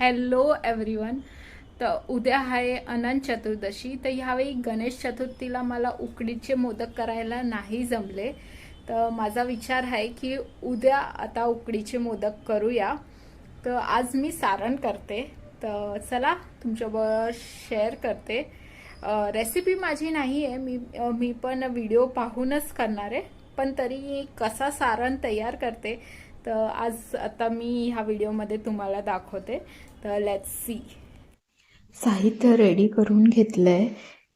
Hello everyone. तर उद्या आहे अनंत चतुर्दशी. तर ह्यावेळी गणेश चतुर्थीला मला उकडीचे मोदक करायला नाही जमले. तर माझा विचार आहे की उद्या आता उकडीचे मोदक करूया. तर आज मी सारण करते. तर चला तुमच्याबरोबर शेअर करते. रेसिपी माझी नाही आहे मी मी पण व्हिडिओ पाहूनच करणार आहे. पण तरी कसा सारण तयार करते तर आज आता मी ह्या व्हिडिओमध्ये तुम्हाला दाखवते. तर लेट्स सी साहित्य रेडी करून घेतलंय.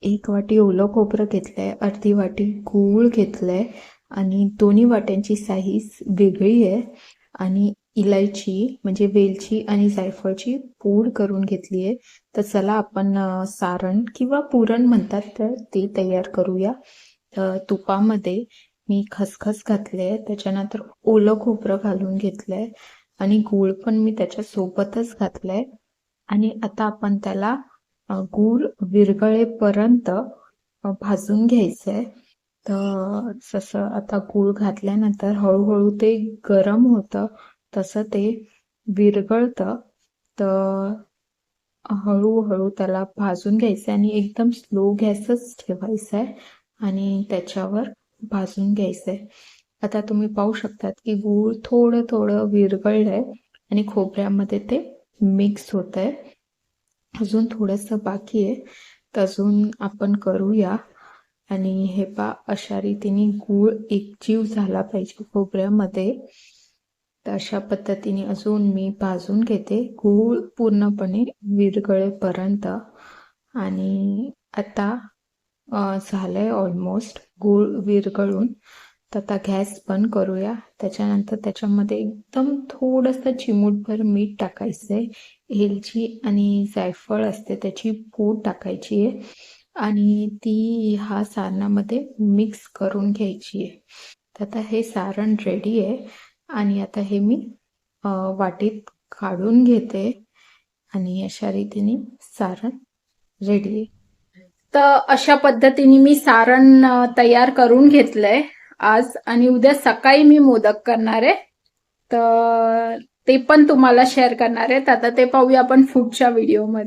एक वाटी ओलं खोबरं आहे अर्धी वाटी गूळ घेतलंय आणि दोन्ही वाट्यांची साईज वेगळी आहे. आणि इलायची म्हणजे वेलची आणि जायफळची पूड करून घेतली आहे. तर चला आपण सारण किंवा पुरण म्हणतात तर ते तयार करूया. तुपामध्ये मी खसखस घातले त्याच्यानंतर ओलं खोबरं घालून घेतलंय आणि गूळ पण मी त्याच्या सोबतच घातलंय. आणि आता आपण त्याला गूळ विरगळेपर्यंत भाजून घ्यायचंय. तर जसं आता गूळ घातल्यानंतर हळूहळू ते गरम होतं तसं ते विरगळतं तर हळूहळू त्याला भाजून घ्यायचं आणि एकदम स्लो गॅसच ठेवायचा आहे आणि त्याच्यावर भाजून घ्यायचं. आहे आता तुम्ही पाहू शकतात की गूळ थोडं थोडं विरघळलंय आणि खोबऱ्यामध्ये ते मिक्स होत आहे अजून थोडंसं बाकी आहे. तर अजून आपण करूया. आणि हे पा अशा रीतीने गूळ एकजीव झाला पाहिजे खोबऱ्यामध्ये. तर अशा पद्धतीने अजून मी भाजून घेते. गूळ पूर्णपणे विरगळेपर्यंत आणि आता झालंय ऑलमोस्ट गूळ विरघळून. तर आता गॅस बंद करूया. त्याच्यानंतर त्याच्यामध्ये एकदम थोडंसं चिमूटभर मीठ टाकायचं आहे एलची आणि जायफळ असते त्याची पूड टाकायची आहे. आणि ती ह्या सारणामध्ये मिक्स करून घ्यायची आहे. तर आता हे सारण रेडी आहे. आणि आता हे मी वाटीत काढून घेते. आणि अशा रीतीने सारण रेडी आहे. तर अशा पद्धतीने मी सारण तयार करून घेतलंय आज. आणि उद्या सकाळी मी मोदक करणार आहे. तर ते पण तुम्हाला शेअर करणार आहे. तर आता ते पाहूया आपण फूडच्या व्हिडिओमध्ये